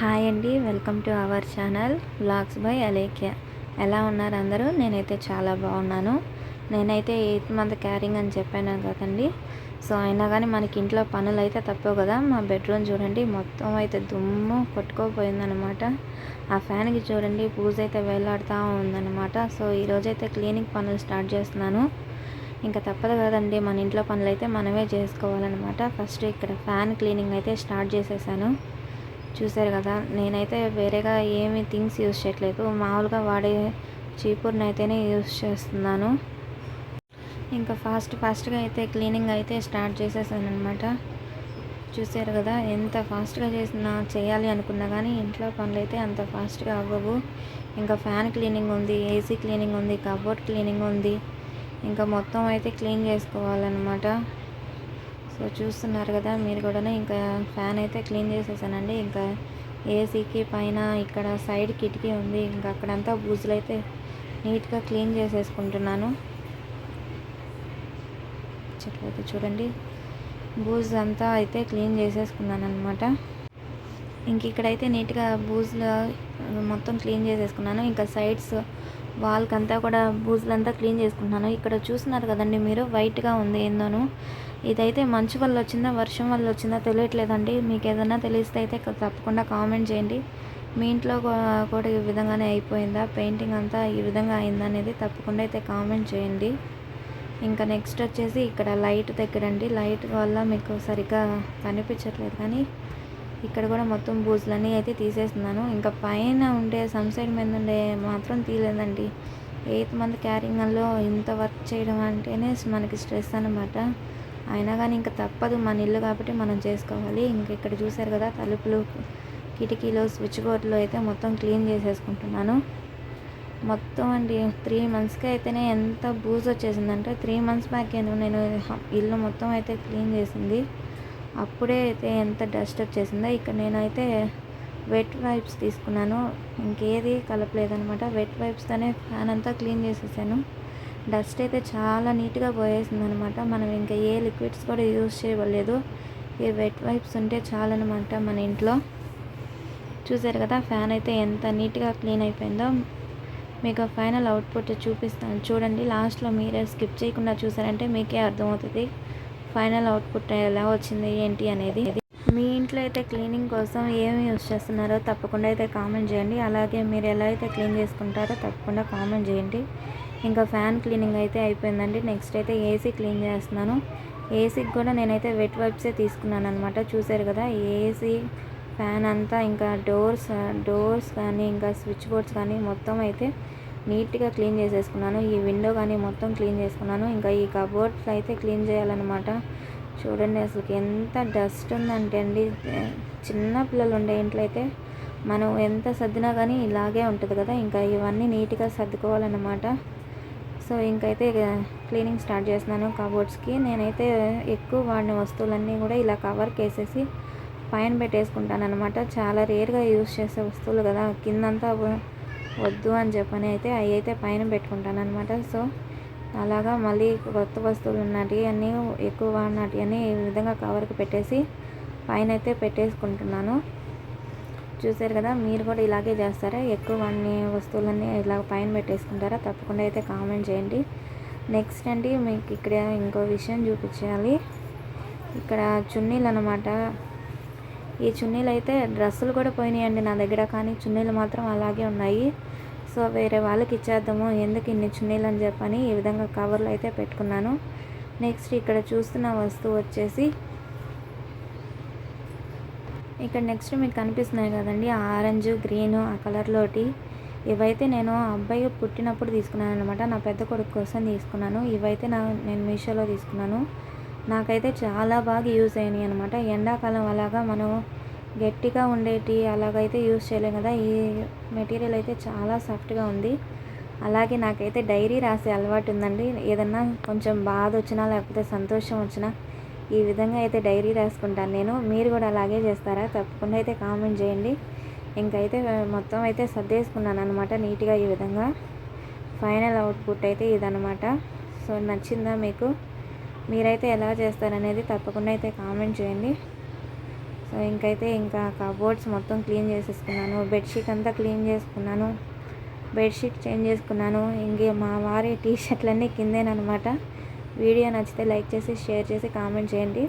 Hi అండి welcome to our channel blogs by Alekhya. ఎలా ఉన్నారు అందరూ? నేనైతే చాలా బాగున్నాను. నేనైతే ఎయిత్ మంత్ క్యారింగ్ అని చెప్పాను కదండి. సో అయినా కానీ మనకి ఇంట్లో పనులు అయితే తప్పవు కదా. మా బెడ్రూమ్ చూడండి మొత్తం అయితే దుమ్ము కొట్టుకోపోయిందనమాట ఆ ఫ్యాన్కి చూడండి పూజ అయితే వేలాడుతూ ఉందన్నమాట. సో ఈరోజైతే క్లీనింగ్ పనులు స్టార్ట్ చేస్తున్నాను. ఇంకా తప్పదు కదండి మన ఇంట్లో పనులు అయితే మనమే చేసుకోవాలన్నమాట. ఫస్ట్ ఇక్కడ ఫ్యాన్ క్లీనింగ్ అయితే స్టార్ట్ చేసేసాను. చూసారు కదా. నేనైతే వేరేగా ఏమి థింగ్స్ యూజ్ చేయట్లేదు. మామూలుగా వాడే చీపుర్ని అయితేనే యూస్ చేస్తున్నాను. ఇంకా ఫాస్ట్ ఫాస్ట్గా అయితే క్లీనింగ్ అయితే స్టార్ట్ చేసేసాను అనమాట చూసారు కదా ఎంత ఫాస్ట్గా చేసినా చేయాలి అనుకున్నా కానీ ఇంట్లో పనులు అయితే అంత ఫాస్ట్గా అవ్వవు. ఇంకా ఫ్యాన్ క్లీనింగ్ ఉంది ఏసీ క్లీనింగ్ ఉంది కబోర్డ్ క్లీనింగ్ ఉంది. ఇంకా మొత్తం అయితే క్లీన్ చేసుకోవాలన్నమాట. సో చూస్తున్నారు కదా మీరు కూడా ఇంకా ఫ్యాన్ అయితే క్లీన్ చేసేసానండి. ఇంకా ఏసీకి పైన ఇక్కడ సైడ్ కిటికీ ఉంది. ఇంకా అక్కడంతా బూజులు అయితే నీట్గా క్లీన్ చేసేసుకుంటున్నాను. చెట్లయితే చూడండి బూజ్ అంతా అయితే క్లీన్ చేసేసుకున్నాను అనమాట ఇంక ఇక్కడైతే నీట్గా బూజులు మొత్తం క్లీన్ చేసేసుకున్నాను. ఇంకా సైడ్స్ వాల్కి అంతా కూడా బూజులంతా క్లీన్ చేసుకుంటున్నాను. ఇక్కడ చూస్తున్నారు కదండి మీరు వైట్గా ఉంది ఏందోను. ఇదైతే మంచు వల్ల వచ్చిందా వర్షం వల్ల వచ్చిందా తెలియట్లేదండి. మీకు ఏదైనా తెలిస్తే అయితే తప్పకుండా కామెంట్ చేయండి. మీ ఇంట్లో కూడా ఈ విధంగానే అయిపోయిందా? పెయింటింగ్ అంతా ఈ విధంగా అయిందా అనేది తప్పకుండా అయితే కామెంట్ చేయండి. ఇంకా నెక్స్ట్ వచ్చేసి ఇక్కడ లైట్ దగ్గర అండి. లైట్ వల్ల మీకు సరిగ్గా కనిపించట్లేదు కానీ ఇక్కడ కూడా మొత్తం బూజులన్నీ అయితే తీసేస్తున్నాను. ఇంకా పైన ఉండే సన్సైడ్ మీద ఉండే మాత్రం తీయలేదండి. ఎయిత్ మంత్ క్యారింగ్లో ఇంత వర్క్ చేయడం అంటేనే మనకి స్ట్రెస్ అనమాట అయినా కానీ ఇంకా తప్పదు. మన ఇల్లు కాబట్టి మనం చేసుకోవాలి. ఇంకా ఇక్కడ చూసారు కదా తలుపులు కిటికీలు స్విచ్ బోర్డులు అయితే మొత్తం క్లీన్ చేసేసుకుంటున్నాను. మొత్తం అండి త్రీ మంత్స్కి అయితేనే ఎంత బూజ్ వచ్చేసిందంటే త్రీ మంత్స్ బ్యాక్ నేను ఇల్లు మొత్తం అయితే క్లీన్ చేసింది. అప్పుడే అయితే ఎంత డస్ట్ వచ్చేసిందో. ఇక్కడ నేనైతే వెట్ వైప్స్ తీసుకున్నాను. ఇంకేది కలపలేదనమాట వెట్ వైప్స్తోనే ఫ్యాన్ అంతా క్లీన్ చేసేసాను. డస్ట్ అయితే చాలా నీట్గా పోయేసింది అనమాట మనం ఇంకా ఏ లిక్విడ్స్ కూడా యూజ్ చేయలేదు ఈ వెట్ వైప్స్ ఉంటే చాలన్నమాట మన ఇంట్లో. చూసారు కదా ఫ్యాన్ అయితే ఎంత నీట్గా క్లీన్ అయిపోయిందో. మీకు ఫైనల్ అవుట్పుట్ చూపిస్తాను. చూడండి లాస్ట్లో మీరే స్కిప్ చేయకుండా చూసారంటే మీకే అర్థమవుతుంది. ఫైనల్ అవుట్పుట్ ఎలా వచ్చింది ఏంటి అనేది. మీ ఇంట్లో అయితే క్లీనింగ్ కోసం ఏమి యూస్ చేస్తున్నారో తప్పకుండా అయితే కామెంట్ చేయండి. అలాగే మీరు ఎలా అయితే క్లీన్ చేసుకుంటారో తప్పకుండా కామెంట్ చేయండి. ఇంకా ఫ్యాన్ క్లీనింగ్ అయితే అయిపోయిందండి. నెక్స్ట్ అయితే ఏసీ క్లీన్ చేస్తున్నాను. ఏసీకి కూడా నేనైతే వెట్ వైప్సే తీసుకున్నాను అనమాట చూసారు కదా ఏసీ ఫ్యాన్ అంతా ఇంకా డోర్స్ డోర్స్ కానీ ఇంకా స్విచ్ బోర్డ్స్ కానీ మొత్తం అయితే నీట్గా క్లీన్ చేసేసుకున్నాను. ఈ విండో కానీ మొత్తం క్లీన్ చేసుకున్నాను. ఇంకా ఈ కబోర్డ్స్ అయితే క్లీన్ చేయాలన్నమాట. చూడండి అసలు ఎంత డస్ట్ ఉందంటే అండి. చిన్న పిల్లలు ఉండే ఇంట్లో అయితే మనం ఎంత సర్దినా కానీ ఇలాగే ఉంటుంది కదా. ఇంకా ఇవన్నీ నీట్గా సర్దుకోవాలన్నమాట. సో ఇంకైతే క్లీనింగ్ స్టార్ట్ చేస్తున్నాను కబోర్డ్స్కి. నేనైతే ఎక్కువ వాడిన వస్తువులన్నీ కూడా ఇలా కవర్కి వేసేసి పైన పెట్టేసుకుంటాను అనమాట చాలా రేర్గా యూజ్ చేసే వస్తువులు కదా కిందంతా వద్దు అని చెప్పని అయితే అవి అయితే పైన పెట్టుకుంటాను అనమాట సో అలాగా మళ్ళీ కొత్త వస్తువులు ఉన్నటివి అన్నీ ఎక్కువ వాడినటివి అన్నీ ఈ విధంగా కవర్కి పెట్టేసి పైన అయితే పెట్టేసుకుంటున్నాను. చూసారు కదా మీరు కూడా ఇలాగే చేస్తారా? ఎక్కువ అన్ని వస్తువులన్నీ ఇలా పైన పెట్టేసుకుంటారా? తప్పకుండా అయితే కామెంట్ చేయండి. నెక్స్ట్ అండి మీకు ఇక్కడ ఇంకో విషయం చూపించాలి. ఇక్కడ చున్నీలు అనమాట ఈ చున్నీలు అయితే డ్రెస్సులు కూడా పోయినాయండి నా దగ్గర కానీ చున్నీలు మాత్రం అలాగే ఉన్నాయి. సో వేరే వాళ్ళకి ఇచ్చేద్దాము ఎందుకు ఇన్ని చున్నీలు అని చెప్పని ఈ విధంగా కవర్లు అయితే పెట్టుకున్నాను. నెక్స్ట్ ఇక్కడ చూస్తున్న వస్తువు వచ్చేసి ఇక్కడ నెక్స్ట్ మీకు కనిపిస్తున్నాయి కదండి. ఆరెంజ్ గ్రీన్ ఆ కలర్లోటి ఇవైతే నేను అబ్బాయి పుట్టినప్పుడు తీసుకున్నాను అనమాట నా పెద్ద కొడుకు కోసం తీసుకున్నాను. ఇవైతే నా నేను మీషోలో తీసుకున్నాను. నాకైతే చాలా బాగా యూజ్ అయినాయి అనమాట ఎండాకాలం అలాగా మనం గట్టిగా ఉండేటి అలాగైతే యూజ్ చేయలేం కదా. ఈ మెటీరియల్ అయితే చాలా సాఫ్ట్గా ఉంది. అలాగే నాకైతే డైరీ రాసే అలవాటు ఉందండి. ఏదన్నా కొంచెం బాధ వచ్చినా లేకపోతే సంతోషం వచ్చినా ఈ విధంగా అయితే డైరీ రాసుకుంటాను. నేను మీరు కూడా అలాగే చేస్తారా? తప్పకుండా అయితే కామెంట్ చేయండి. ఇంకైతే మొత్తం అయితే సర్దేసుకున్నాను అనమాట నీట్గా ఈ విధంగా. ఫైనల్ అవుట్పుట్ అయితే ఇదనమాట సో నచ్చిందా మీకు? మీరైతే ఎలా చేస్తారనేది తప్పకుండా అయితే కామెంట్ చేయండి. సో ఇంకైతే ఇంకా కబోర్డ్స్ మొత్తం క్లీన్ చేసేసుకున్నాను. బెడ్షీట్ అంతా క్లీన్ చేసుకున్నాను. బెడ్షీట్ చేంజ్ చేసుకున్నాను. ఇంకే మా వారి టీ షర్ట్లన్నీ కిందేనమాట వీడియో నచ్చితే లైక్ చేసి షేర్ చేసి కామెంట్ చేయండి.